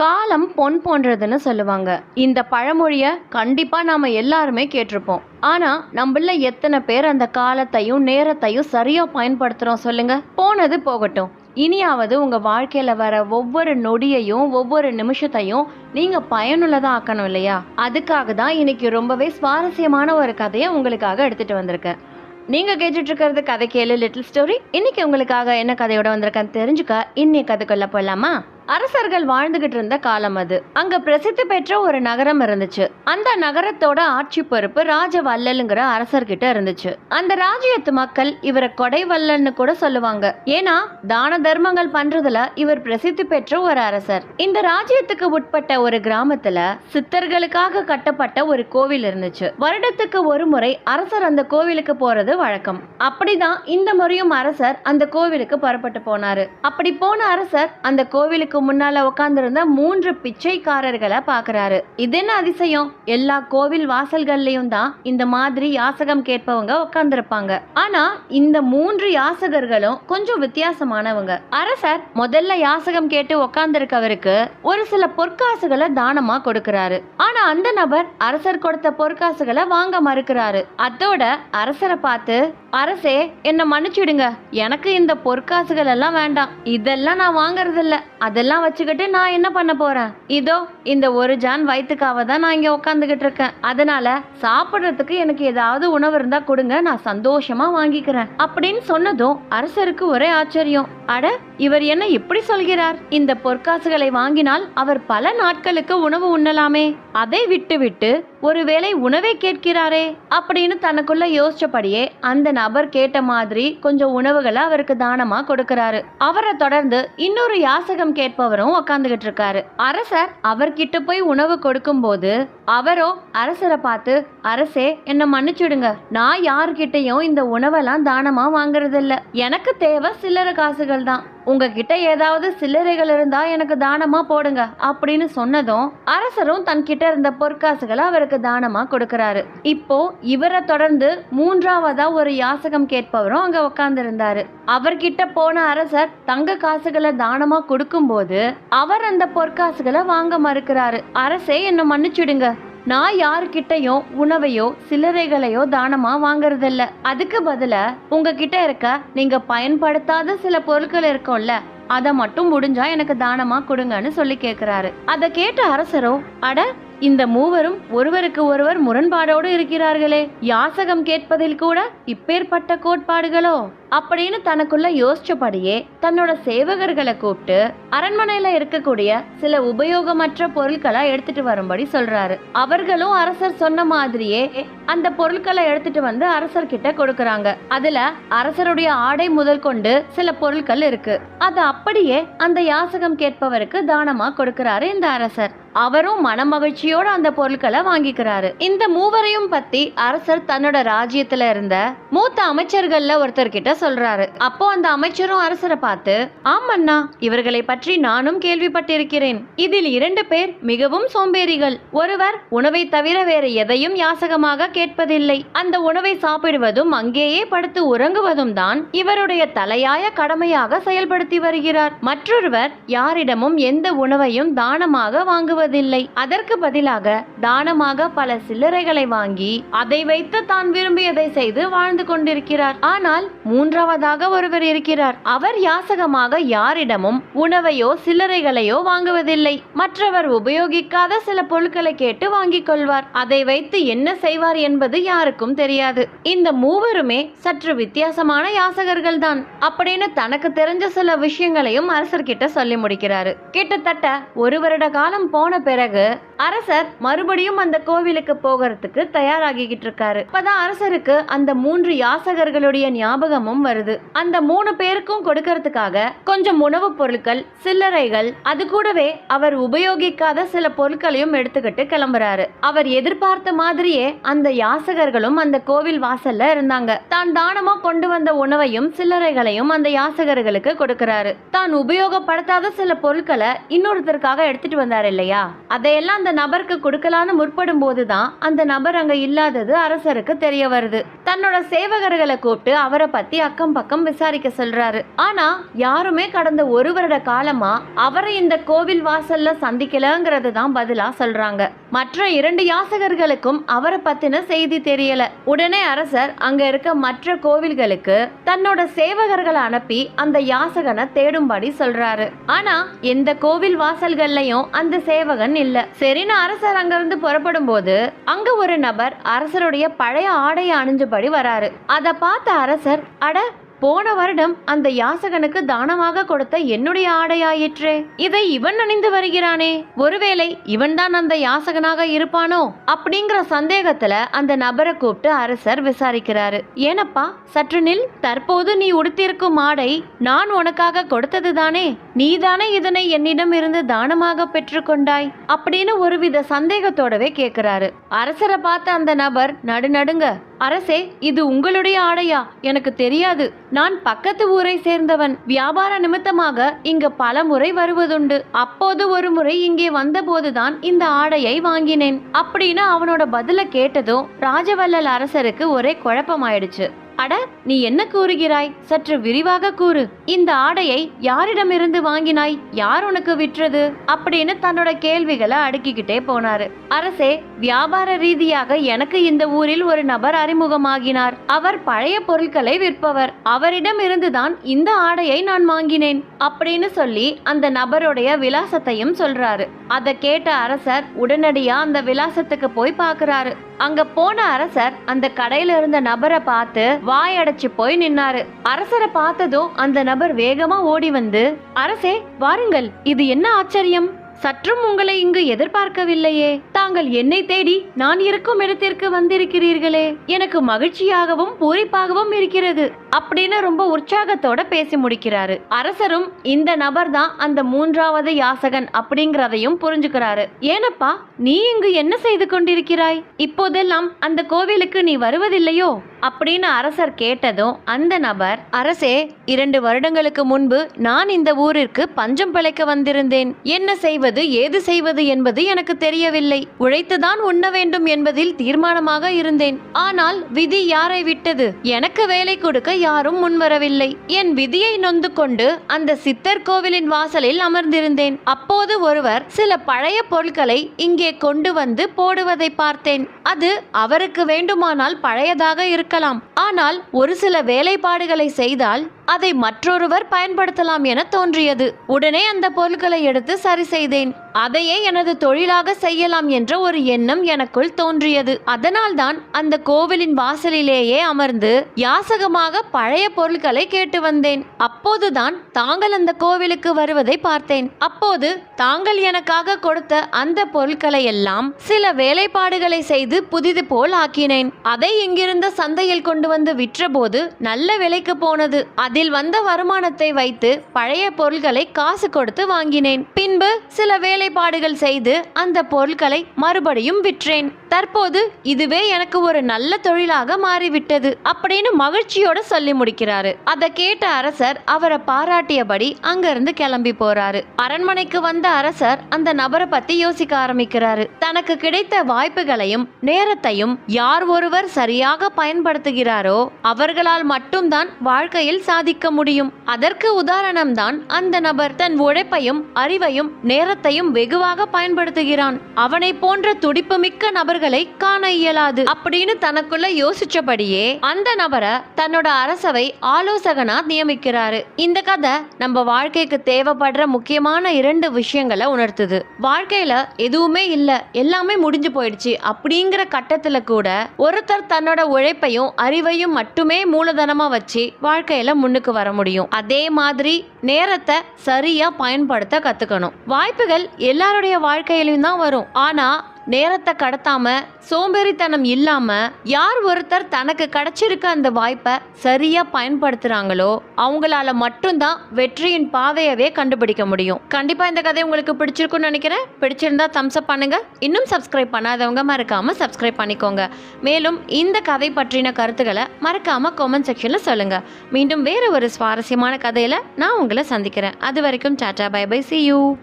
காலம் பொன் போன்றதுன்னு சொல்லுவாங்க. இந்த பழமொழியை கண்டிப்பாக நாம் எல்லாருமே கேட்டிருப்போம். ஆனால் நம்மள எத்தனை பேர் அந்த காலத்தையும் நேரத்தையும் சரியாக பயன்படுத்துகிறோம் சொல்லுங்கள் போனது போகட்டும். இனியாவது உங்கள் வாழ்க்கையில் வர ஒவ்வொரு நொடியையும் ஒவ்வொரு நிமிஷத்தையும் நீங்கள் பயனுள்ளதாக ஆக்கணும் இல்லையா? அதுக்காக தான் இன்னைக்கு ரொம்பவே சுவாரஸ்யமான ஒரு கதையை உங்களுக்காக எடுத்துகிட்டு வந்திருக்கேன். நீங்கள் கேட்டுட்ருக்கிறது கதை கேளு லிட்டில் ஸ்டோரி இன்னைக்கு உங்களுக்காக என்ன கதையோட வந்திருக்கேன்னு தெரிஞ்சுக்க இன்னைய கதைக்குள்ளே போகலாமா அரசர்கள் வாழ்ந்துகிட்டு இருந்த காலம் அது. அங்க பிரசித்தி பெற்ற ஒரு நகரம் இருந்துச்சு. அந்த நகரத்தோட ஆட்சி பொறுப்பு ராஜவல்லலுங்கிற அரசர்கிட்ட இருந்துச்சு. அந்த ராஜ்யத்து மக்கள் இவரை கொடைவல்லன்னு கூட சொல்லுவாங்க. ஏன்னா தான தர்மங்கள் பண்றதுல இவர் பிரசித்தி பெற்ற ஒரு அரசர். இந்த ராஜ்யத்துக்கு உட்பட்ட ஒரு கிராமத்துல சித்தர்களுக்காக கட்டப்பட்ட ஒரு கோவில் இருந்துச்சு. வருடத்துக்கு ஒரு முறை அரசர் அந்த கோவிலுக்கு போறது வழக்கம். அப்படிதான் இந்த முறையும் அரசர் அந்த கோவிலுக்கு புறப்பட்டு போனாரு. அப்படி போன அரசர் அந்த கோவிலுக்கு முன்னால் உட்காந்துருந்த மூன்று பிச்சைக்காரர்களை பார்க்குறாரு இது என்ன அதிசயம்? எல்லா கோவில் வாசல்கள்லையும் தான் இந்த மாதிரி யாசகம் கேட்பவங்க உட்காந்துருப்பாங்க ஆனா இந்த மூன்று யாசகர்களும் கொஞ்சம் வித்தியாசமானவங்க. அரசர் முதல்ல யாசகம் கேட்டு உட்காந்துருக்கவருக்கு ஒரு சில பொற்காசுகளை தானமா கொடுக்குறாரு. ஆனா அந்த நபர் அரசர் கொடுத்த பொற்காசுகளை வாங்க மறுக்கிறாரு. அதோட அரசரை பார்த்து அரசே என்னை மன்னிச்சிடுங்க. எனக்கு இந்த பொற்காசுகள் எல்லாம் வேண்டாம். இதெல்லாம் நான் வாங்குறது இல்ல அதெல்லாம் வச்சுக்கிட்டு நான் என்ன பண்ண போறேன்? இதோ இந்த ஒரு ஜான் வயிற்றுக்காக தான் நான் இங்க உட்காந்துக்கிட்டு இருக்கேன். அதனால சாப்பிட்றதுக்கு எனக்கு ஏதாவது உணவு இருந்தா கொடுங்க. நான் சந்தோஷமா வாங்கிக்கிறேன். அப்படின்னு சொன்னதும் அரசருக்கு ஒரே ஆச்சரியம். அட இவர் என்ன இப்படி சொல்கிறார்? இந்த பொற்காசுகளை வாங்கினால் அவர் பல நாட்களுக்கு உணவு உண்ணலாமே. அதை விட்டுவிட்டு ஒருவேளை உணவை கேட்கிறாரே அப்படின்னு தனக்குள்ள யோசிச்சபடியே அந்த நபர் கேட்ட மாதிரி கொஞ்சம் உணவுகளை அவருக்கு தானமா கொடுக்கறாரு. அவரை தொடர்ந்து இன்னொரு யாசகம் கேட்பவரும் உக்காந்துகிட்டு இருக்காரு. அரசர் அவர்கிட்ட போய் உணவு கொடுக்கும்போது அவரோ அரசரை பார்த்து அரசே என்ன மன்னிச்சிடுங்க. நான் யார்கிட்டயும் இந்த உணவெல்லாம் தானமா வாங்குறது இல்ல எனக்கு தேவை சில்லறை காசுகள் தான். உங்ககிட்ட ஏதாவது சில்லறைகள் இருந்தா எனக்கு தானமா போடுங்க அப்படின்னு சொன்னதும் அரசரும் தன்கிட்ட இருந்த பொற்காசுகளை அவருக்கு தானமா கொடுக்கறாரு. இப்போ இவரை தொடர்ந்து மூன்றாவதா ஒரு யாசகம் கேட்பவரும் அங்க உட்கார்ந்து இருந்தாரு அவர்கிட்ட போன அரசர் தங்க காசுகளை தானமா கொடுக்கும்போது அவர் அந்த பொற்காசுகளை வாங்க மறுக்கிறாரு. அரசே என்ன மன்னிச்சிடுங்க. நான் யாருக்கிட்டையும் உணவையோ சில்லறைகளையோ தானமாக வாங்குறதில்ல. அதுக்கு பதிலாக உங்ககிட்ட இருக்க நீங்கள் பயன்படுத்தாத சில பொருட்கள் இருக்கும்ல அதை மட்டும் முடிஞ்சா எனக்கு தானமாக கொடுங்கன்னு சொல்லி கேட்குறாரு அதை கேட்ட அரசரோ அட இந்த மூவரும் ஒருவருக்கு ஒருவர் முரண்பாடோடு இருக்கிறார்களே. யாசகம் கேட்பதில் கூட இப்பேற்பட்ட கோட்பாடுகளோ? அப்படின்னு தனக்குள்ள யோசிச்சபடியே தன்னோட சேவகர்களை கூப்பிட்டு அரண்மனையில இருக்கக்கூடிய சில உபயோகமற்ற பொருட்களை எடுத்துட்டு வரும்படி சொல்றாரு. அவர்களும் அரசர் சொன்ன மாதிரியே அந்த பொருட்களை எடுத்துட்டு வந்து அரசர் கிட்ட கொடுக்கறாங்க. அதுல அரசருடைய ஆடை முதல் கொண்டு சில பொருட்கள் இருக்கு. அது அப்படியே அந்த யாசகம் கேட்பவருக்கு தானமா கொடுக்கறாரு இந்த அரசர். அவரும் மனமகிழ்ச்சியோட அந்த பொருட்களை வாங்கிக்கிறாரு. இந்த மூவரையும் பத்தி அரசர் தன்னோட ராஜ்யத்துல இருந்த மூத்த அமைச்சர்கள்ல ஒருத்தர் கிட்ட சொல்றாரு. அப்போ அந்த அமைச்சரும் அரசரை பார்த்து ஆமண்ணா இவர்களை பற்றி நானும் கேள்விப்பட்டிருக்கிறேன். இதில் இரண்டு பேர் மிகவும் சோம்பேறிகள். ஒருவர் உணவை தவிர வேற எதையும் யாசகமாக கேட்பதில்லை. அந்த உணவை சாப்பிடுவதும் அங்கேயே படுத்து உறங்குவதும் தான் இவருடைய தலையாய கடமையாக செயல்படுத்தி வருகிறார். மற்றொருவர் யாரிடமும் எந்த உணவையும் தானமாக கொடுப்பதில்லை அதற்கு பதிலாக தானமாக பல சில்லறைகளை வாங்கி அதை வைத்து தான் விரும்பியதை செய்து வாழ்ந்து கொண்டிருக்கிறார். ஆனால் மூன்றாவதாக ஒருவர் இருக்கிறார். அவர் யாசகமாக யாரிடமும் உணவையோ சில்லறைகளையோ வாங்குவதில்லை. மற்றவர் உபயோகிக்காத சில பொருட்களை கேட்டு வாங்கிக் கொள்வார். அதை வைத்து என்ன செய்வார் என்பது யாருக்கும் தெரியாது. இந்த மூவருமே சற்று வித்தியாசமான யாசகர்கள் தான் அப்படின்னு தனக்கு தெரிஞ்ச சில விஷயங்களையும் அரசர்கிட்ட சொல்லி முடிக்கிறாரு. கிட்டத்தட்ட ஒரு வருட காலம் போன பிறகு அரசர் மறுபடியும் அந்த கோவிலுக்கு போகிறதுக்கு தயாராகிக்கிட்டு இருக்காரு அப்பதான் அரசருக்கு அந்த மூன்று யாசகர்களுடைய ஞாபகமும் வருது. அந்த மூணு பேருக்கும் கொடுக்கறதுக்காக கொஞ்சம் உணவுப் பொருட்கள் சில்லறைகள் அது கூடவே அவர் உபயோகிக்காத சில பொருட்களையும் எடுத்துக்கிட்டு கிளம்புறாரு. அவர் எதிர்பார்த்த மாதிரியே அந்த யாசகர்களும் அந்த கோவில் வாசல்ல இருந்தாங்க. தான் தானமா கொண்டு வந்த உணவையும் சில்லறைகளையும் அந்த யாசகர்களுக்கு கொடுக்கறாரு. தான் உபயோகப்படுத்தாத சில பொருட்களை இன்னொருத்தருக்காக எடுத்துட்டு வந்தார் இல்லையா? அதையெல்லாம் அந்த நபருக்கு கொடுக்கலான்னு முற்படும் போதுதான் அந்த நபர் அங்க இல்லாதது அரசருக்கு தெரிய வருது. தன்னோட சேவகர்களை கூப்பிட்டு அவரை பத்தி அக்கம் பக்கம் விசாரிக்க சொல்றாரு. ஆனா யாருமே கடந்த ஒரு வருட காலமா அவரை இந்த கோவில் வாசல்ல சந்திக்கலங்கிறது தான் பதிலா சொல்றாங்க. மற்ற இரண்டு யாசகர்களுக்கும் அவரை பத்தின செய்தி தெரியல. உடனே அரசர் அங்க இருக்க மற்ற கோவில்களுக்கு தன்னோட சேவகர்களை அனுப்பி அந்த யாசகனை தேடும்படி சொல்றாரு. ஆனா எந்த கோவில் வாசல்கள்லயும் அந்த சேவகன் இல்ல. சரின்னு அரசர் அங்கிருந்து புறப்படும் போது அங்க ஒரு நபர் அரசருடைய பழைய ஆடையை அணிஞ்சபடி வராரு. அதை பார்த்த அரசர் அட போன வருடம் அந்த யாசகனுக்கு தானமாக கொடுத்த என்னுடைய ஆடையாயிற்றே. இதை இவன் அணிந்து வருகிறானே. ஒருவேளை இவன்தான் அந்த யாசகனாக இருப்பானோ அப்படிங்கிற சந்தேகத்துல அந்த நபரை கூப்பிட்டு அரசர் விசாரிக்கிறாரு. ஏனப்பா சற்று நில். தற்போது நீ உடுத்திருக்கும் ஆடை நான் உனக்காக கொடுத்தது தானே நீதானே இதனை என்னிடம் இருந்து தானமாக பெற்றுக்கொண்டாய்? அப்படின்னு ஒருவித சந்தேகத்தோடவே கேட்கிறாரு அரசரை பார்த்த அந்த நபர் நடுநடுங்க அரசே இது உங்களுடைய ஆடையா? எனக்கு தெரியாது. நான் பக்கத்து ஊரை சேர்ந்தவன். வியாபார நிமித்தமாக இங்கு பல முறை வருவதுண்டு. அப்போது ஒரு முறை இங்கே வந்தபோதுதான் இந்த ஆடையை வாங்கினேன். அப்படின்னு அவனோட பதில கேட்டதும் ராஜவல்லல் அரசருக்கு ஒரே குழப்பமாயிடுச்சு. அட நீ என்ன கூறுகிறாய்? சற்று விரிவாக கூறு. இந்த ஆடையை யாரிடமிருந்து வாங்கினாய்? யார் உனக்கு விற்றது? அப்படின்னு தன்னோட கேள்விகளை அடுக்கிக்கிட்டே போனாரு. அரசே வியாபார ரீதியாக எனக்கு இந்த ஊரில் ஒரு நபர் அறிமுகமாகினார். அவர் பழைய பொருட்களை விற்பவர். அவரிடம் இருந்துதான் இந்த ஆடையை நான் வாங்கினேன் அப்படின்னு சொல்லி அந்த நபருடைய விலாசத்தையும் சொல்றாரு. அதை கேட்ட அரசர் உடனடியா அந்த விலாசத்துக்கு போய் பாக்குறாரு அங்க போன அரசர் அந்த கடையில இருந்த நபரை பார்த்து வாயடைச்சு போய் நின்னாரு. அரசரை பார்த்ததும் அந்த நபர் வேகமா ஓடி வந்து அரசே வாருங்கள் இது என்ன ஆச்சரியம்? சற்றும் உங்களை இங்கு எதிர்பார்க்கவில்லையே. தாங்கள் என்னை தேடி நான் இருக்கும் இடத்திற்கு வந்திருக்கிறீர்களே. எனக்கு மகிழ்ச்சியாகவும் பூரிப்பாகவும் இருக்கிறது. அப்படின்னு ரொம்ப உற்சாகத்தோட பேசி முடிக்கிறாரு. அரசரும் இந்த நபர் தான் அந்த மூன்றாவது யாசகன் அப்படிங்கிறதையும் புரிஞ்சுக்கிறாரு. ஏனப்பா நீ இங்கு என்ன செய்து கொண்டிருக்கிறாய்? இப்போதெல்லாம் அந்த கோவிலுக்கு நீ வருவதில்லையோ? அப்படின்னு அரசர் கேட்டதும் அந்த நபர் அரசே இரண்டு வருடங்களுக்கு முன்பு நான் இந்த ஊரிற்கு பஞ்சம் பிழைக்க வந்திருந்தேன். என்ன செய்வது ஏது செய்வது என்பது எனக்கு தெரியவில்லை. உழைத்துதான் உண்ண வேண்டும் என்பதில் தீர்மானமாக இருந்தேன். ஆனால் விதி யாரை விட்டது? எனக்கு வேலை கொடுக்க யாரும் முன்வரவில்லை. என் விதியை நொந்து கொண்டு அந்த சித்தர் கோவிலின் வாசலில் அமர்ந்திருந்தேன். அப்போது ஒருவர் சில பழைய பொருட்களை இங்கே கொண்டு வந்து போடுவதை பார்த்தேன். அது அவருக்கு வேண்டுமானால் பழையதாக இருக்கலாம். ஆனால் ஒரு சில வேலைப்பாடுகளை செய்தால் அதை மற்றொருவர் பயன்படுத்தலாம் என தோன்றியது. உடனே அந்த பொருட்களை எடுத்து சரி செய்தேன். அதையே எனது தொழிலாக செய்யலாம் என்ற ஒரு எண்ணம் எனக்குள் தோன்றியது. அதனால்தான் அந்த கோவிலின் வாசலிலேயே அமர்ந்து யாசகமாக பழைய பொருட்களை கேட்டு வந்தேன். அப்போதுதான் தாங்கள் அந்த கோவிலுக்கு வருவதை பார்த்தேன். அப்போது தாங்கள் எனக்காக கொடுத்த அந்த பொருட்களை எல்லாம் சில வேலைப்பாடுகளை செய்து புதிது போல் ஆக்கினேன். அதை இங்கிருந்த சந்தையில் கொண்டு வந்து விற்றபோது நல்ல விலைக்கு போனது. அதில் வந்த வருமானத்தை வைத்து பழைய பொருட்களை காசு கொடுத்து வாங்கினேன். பின்பு சில வேலைப்பாடுகள் செய்து அந்த பொருட்களை மறுபடியும் விற்றேன். தற்போது இதுவே எனக்கு ஒரு நல்ல தொழிலாக மாறிவிட்டது அப்படின்னு மகிழ்ச்சியோட சொல்லி முடிக்கிறாரு. அதை கேட்ட அரசர் அவரை பாராட்டியபடி அங்கிருந்து கிளம்பி போறாரு. அரண்மனைக்கு வந்த அரசர் அந்த நபரை பத்தி யோசிக்க ஆரம்பிக்கிறாரு. தனக்கு கிடைத்த வாய்ப்புகளையும் நேரத்தையும் யார் ஒருவர் சரியாக பயன்படுத்துகிறாரோ அவர்களால் மட்டும்தான் வாழ்க்கையில் சாதிக்க முடியும். அதற்கு உதாரணம்தான் அந்த நபர். தன் உழைப்பையும் அறிவையும் நேரத்தையும் வெகுவாக பயன்படுத்துகிறான். அவனை போன்ற துடிப்புமிக்க நபர்களை காண இயலாது. அப்படின்னு தனக்குள்ள யோசிச்சபடியே அந்த நபரை தன்னோட அரசவை ஆலோசகனா நியமிக்கிறாரு. இந்த கதை நம்ம வாழ்க்கைக்கு தேவைப்படுற முக்கியமான இரண்டு விஷயங்களை உணர்த்துது. வாழ்க்கையில எதுவுமே இல்ல எல்லாமே முடிஞ்சு போயிடுச்சு அப்படிங்கிற கட்டத்துல கூட ஒருத்தர் தன்னோட உழைப்பையும் அறிவையும் மட்டுமே மூலதனமா வச்சு வாழ்க்கையில முன்னுக்கு வர முடியும். அதே மாதிரி நேரத்தை சரியா பயன்படுத்த கத்துக்கணும். வாய்ப்புகள் எல்லாருடைய வாழ்க்கையிலும் தான் வரும். ஆனா நேரத்தை கடத்தாம சோம்பேறித்தனம் இல்லாம யார் ஒருத்தர் தனக்கு கிடைச்சிருக்க அந்த வாய்ப்பை சரியா பயன்படுத்துறாங்களோ அவங்களால மட்டும்தான் வெற்றியின் பாதையவே கண்டுபிடிக்க முடியும். கண்டிப்பா இந்த கதை உங்களுக்கு பிடிச்சிருக்கும்னு நினைக்கிறேன். பிடிச்சிருந்தா தம்ஸ் அப் பண்ணுங்க. இன்னும் சப்ஸ்கிரைப் பண்ணாதவங்க மறக்காம சப்ஸ்கிரைப் பண்ணிக்கோங்க. மேலும் இந்த கதை பற்றின கருத்துக்களை மறக்காம கமெண்ட் செக்ஷன்ல சொல்லுங்க. மீண்டும் வேற ஒரு சுவாரஸ்யமான கதையில நான் உங்களை சந்திக்கிறேன். அது வரைக்கும் tata bye bye see you